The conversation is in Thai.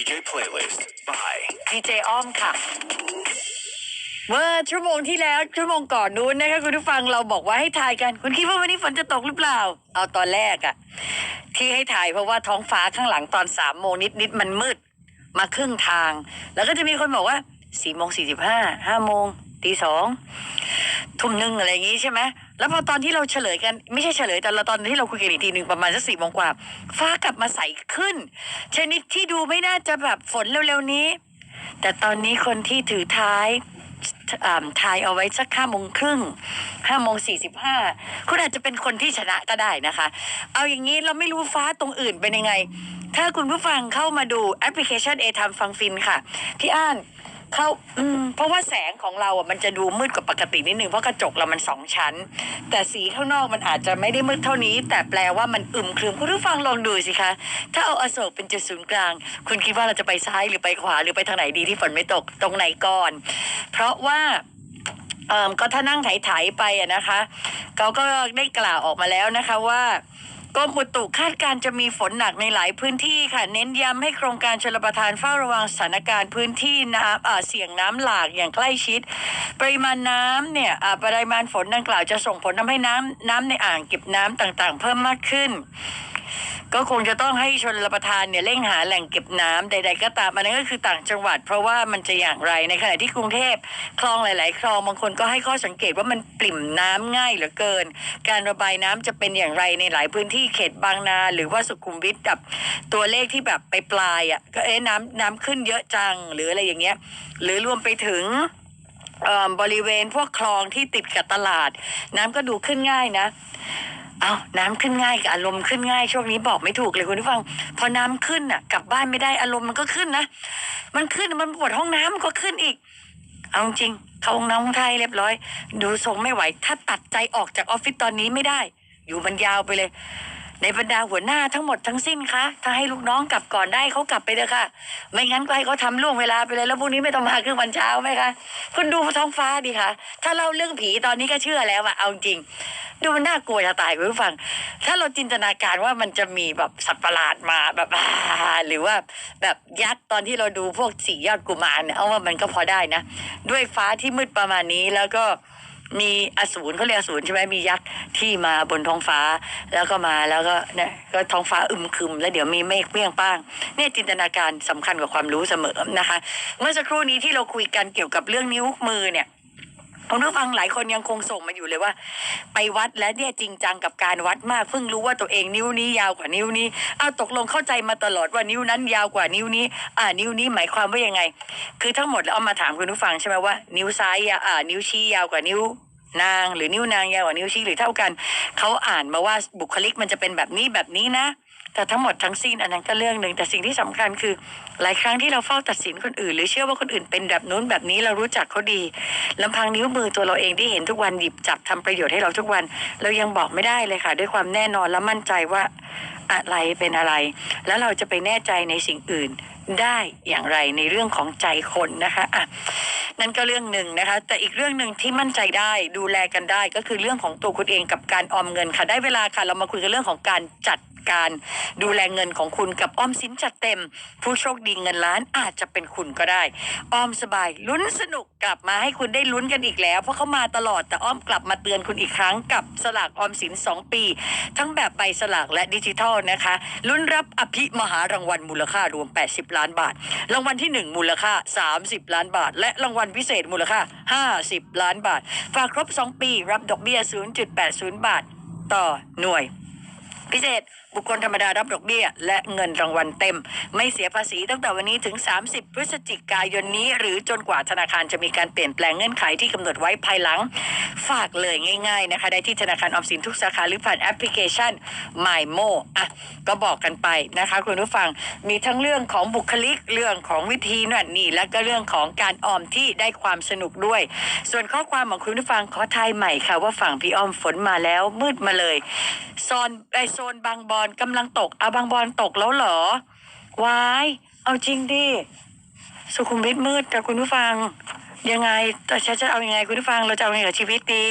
DJ playlist by ดีเจอ้อมค่ะ เมื่อชั่วโมงที่แล้วชั่วโมงก่อนนู้นนะคะคุณผู้ฟังเราบอกว่าให้ทายกัน คุณคิดว่าวันนี้ฝนจะตกหรือเปล่า เอาตอนแรกอะที่ให้ถ่ายเพราะว่าท้องฟ้าข้างหลังตอนสามโมงนิดนิดๆมันมืด มาครึ่งทาง แล้วก็จะมีคนบอกว่าสี่โมงสี่สิบห้าห้าโมงตีสอง ทุ่มหนึ่งอะไรอย่างงี้ใช่ไหมแล้วพอตอนที่เราเฉลยกัน ไม่ใช่เฉลยแต่เราตอนที่เราคุยกันอีกทีหนึ่งประมาณสักสี่โมงกว่า ฟ้ากลับมาใสขึ้น ชนิดที่ดูไม่น่าจะแบบฝนเร็วๆนี้ แต่ตอนนี้คนที่ถือท้ายอ่าทายเอาไว้สักห้าโมงครึ่งห้าโมงสี่สิบห้าคุณอาจจะเป็นคนที่ชนะก็ได้นะคะ เอาอย่างนี้เราไม่รู้ฟ้าตรงอื่นเป็นยังไง ถ้าคุณผู้ฟังเข้ามาดูแอปพลิเคชัน A ทำฟังฟินค่ะ พี่อ้าน เข้าอืมเพราะว่าแสงของเราอะมันจะดูมืดกว่าปกตินิดนึงเพราะกระจกเรามันสองชั้น แต่สีข้างนอกมันอาจจะไม่ได้มืดเท่านี้ แต่แปลว่ามันอึมครึมคุณผู้ฟังลองดูสิคะ ถ้าเอาอโศกเป็นจุดศูนย์กลาง คุณคิดว่าเราจะไปซ้ายหรือไปขวาหรือไปทางไหนดีที่ฝนไม่ตกตรงไหนก่อน เพราะว่าเอ่อก็ถ้านั่งไถๆไปอะนะคะเขาก็ได้กล่าวออกมาแล้วนะคะว่า กรมอุตุคาดการจะมีฝนหนักในหลายพื้นที่ค่ะ เน้นย้ำให้โครงการชลประทานเฝ้าระวังสถานการณ์พื้นที่น้ำเสี่ยงน้ำหลากอย่างใกล้ชิด ปริมาณน้ำเนี่ยปริมาณฝนดังกล่าวจะส่งผลทำให้น้ำน้ำในอ่างเก็บน้ำต่างๆ เพิ่มมากขึ้น ก็คงจะต้องให้ชนรับประทานเนี่ยเร่งหาแหล่งเก็บน้ำใด ๆ ก็ตามอันนั้นก็คือต่างจังหวัด เพราะว่ามันจะอย่างไรในขณะที่กรุงเทพคลองหลาย ๆ คลองบางคนก็ให้ข้อสังเกตว่ามันปริ่มน้ำง่ายเหลือเกิน การระบายน้ำจะเป็นอย่างไรในหลายพื้นที่เขตบางนา หรือว่าสุขุมวิทกับตัวเลขที่แบบไปปลายอะก็เอ๊ะน้ำน้ำขึ้นเยอะจังหรืออะไรอย่างเงี้ย หรือรวมไปถึง บริเวณพวกคลองที่ติดกับตลาด น้ำก็ดูขึ้นง่ายนะเอาน้ำขึ้นง่ายกับอารมณ์ขึ้นง่ายช่วงนี้บอกไม่ถูกเลยคุณผู้ฟัง พอน้ำขึ้นอะ กลับบ้านไม่ได้อารมณ์มันก็ขึ้นนะมันขึ้นมันปวดห้องน้ำมันก็ขึ้นอีก เอาจริงเข้าห้องน้ำห้องไทยเรียบร้อย ดูทรงไม่ไหว ถ้าตัดใจออกจากออฟฟิศตอนนี้ไม่ได้ อยู่มันยาวไปเลย ในบรรดาหัวหน้าทั้งหมดทั้งสิ้นคะถ้าให้ลูกน้องกลับก่อนได้เขากลับไปเถอะค่ะ ไม่งั้นก็ให้เขาทำล่วงเวลาไปเลยแล้วพรุ่งนี้ไม่ต้องมาครึ่งวันเช้าไหมคะคุณดูท้องฟ้าดิคะถ้าเล่าเรื่องผีตอนนี้ก็เชื่อแล้วอะเอาจริง ดูมันน่ากลัวจะตายคุณผู้ฟัง ถ้าเราจินตนาการว่ามันจะมีแบบสัตว์ประหลาดมาแบบหรือว่าแบบยักษ์ตอนที่เราดูพวกสี่ยอดกุมารเนี่ยเอาว่ามันก็พอได้นะ ด้วยฟ้าที่มืดประมาณนี้แล้วก็ มีอสูรเขาเรียกอสูรใช่ไหมมียักษ์ที่มาบนท้องฟ้าแล้วก็มาแล้วก็เนี่ยก็ท้องฟ้าอึมครึม แล้วเดี๋ยวมีเมฆเปรี้ยงป้างเนี่ยจินตนาการสำคัญกว่าความรู้เสมอนะคะ เมื่อสักครู่นี้ที่เราคุยกันเกี่ยวกับเรื่องนิ้วมือเนี่ย ผมผู้ฟังหลายคนยังคงส่งมาอยู่เลยว่า ไปวัดแล้วเนี่ยจริงจังกับการวัดมากเพิ่งรู้ว่าตัวเองนิ้วนี้ยาวกว่านิ้วนี้เอาตกลงเข้าใจมาตลอดว่านิ้วนั้นยาวกว่านิ้วนี้ อ่า นิ้วนี้หมายความว่ายังไง คือทั้งหมดแล้วเอามาถามคุณผู้ฟังใช่ไหมว่านิ้วซ้ายอ่า นิ้วชี้ยาวกว่านิ้วนางหรือนิ้วนางยาวกว่านิ้วชี้หรือเท่ากัน เขาอ่านมาว่าบุคลิกมันจะเป็นแบบนี้แบบนี้นะ แต่ทั้งหมดทั้งสิ้นอันนั้นก็เรื่องหนึ่งแต่สิ่งที่สำคัญคือ หลายครั้งที่เราเฝ้าตัดสินคนอื่น หรือเชื่อว่าคนอื่นเป็นแบบนู้นแบบนี้เรารู้จักเขาดีลำพังนิ้วมือตัวเราเองที่เห็นทุกวันหยิบจับทำประโยชน์ให้เราทุกวัน เรายังบอกไม่ได้เลยค่ะ ด้วยความแน่นอนและมั่นใจว่าอะไรเป็นอะไร แล้วเราจะไปแน่ใจในสิ่งอื่นได้อย่างไรในเรื่องของใจคนนะคะอะนั่นก็เรื่องหนึ่งนะคะ แต่อีกเรื่องหนึ่งที่มั่นใจได้ดูแลกันได้ก็คือเรื่องของตัวคุณเองกับการออมเงินค่ะ ได้เวลาค่ะ เรามาคุยกันเรื่องของการจัด การดูแลเงินของคุณกับออมสินจัดเต็ม ผู้โชคดีเงินล้านอาจจะเป็นคุณก็ได้ ออมสบายลุ้นสนุกกลับมาให้คุณได้ลุ้นกันอีกแล้ว เพราะเขามาตลอดแต่อ้อมกลับมาเตือนคุณอีกครั้งกับสลากออมสิน 2 ปี ทั้งแบบใบสลากและดิจิทัลนะคะลุ้นรับอภิมหารางวัลมูลค่ารวม 80 ล้านบาท รางวัลที่ 1 มูลค่า 30 ล้านบาท และรางวัลพิเศษมูลค่า 50 ล้านบาท ฝากครบ 2 ปี รับดอกเบี้ย 0.80 บาท ต่อหน่วย พิเศษ บุคคลธรรมดารับดอกเบี้ย และเงินรางวัลเต็ม ไม่เสียภาษีตั้งแต่วันนี้ถึง 30 พฤศจิกายนนี้ หรือจนกว่าธนาคารจะมีการเปลี่ยนแปลงเงื่อนไขที่กำหนดไว้ภายหลัง ฝากเลยง่ายๆนะคะ ได้ที่ธนาคารออมสินทุกสาขาหรือผ่านแอปพลิเคชัน MyMo อะก็บอกกันไปนะคะ คุณผู้ฟังมีทั้งเรื่องของบุคลิกเรื่องของวิธีนั่นนี่และก็เรื่องของการออมที่ได้ความสนุกด้วย ส่วนข้อความของคุณผู้ฟังขอทายใหม่ค่ะว่าฝั่งพี่อ้อมฝนมาแล้วมืดมาเลยโซนไอโซนบางบอนกำลังตกอาบางบอนตกแล้วเหรอวายเอาจริงดิสุขุมวิทมืดกับคุณผู้ฟัง ยังไงแต่ฉันจะเอายังไงคุณผู้ฟังเราจะเอายังไงกับชีวิตดี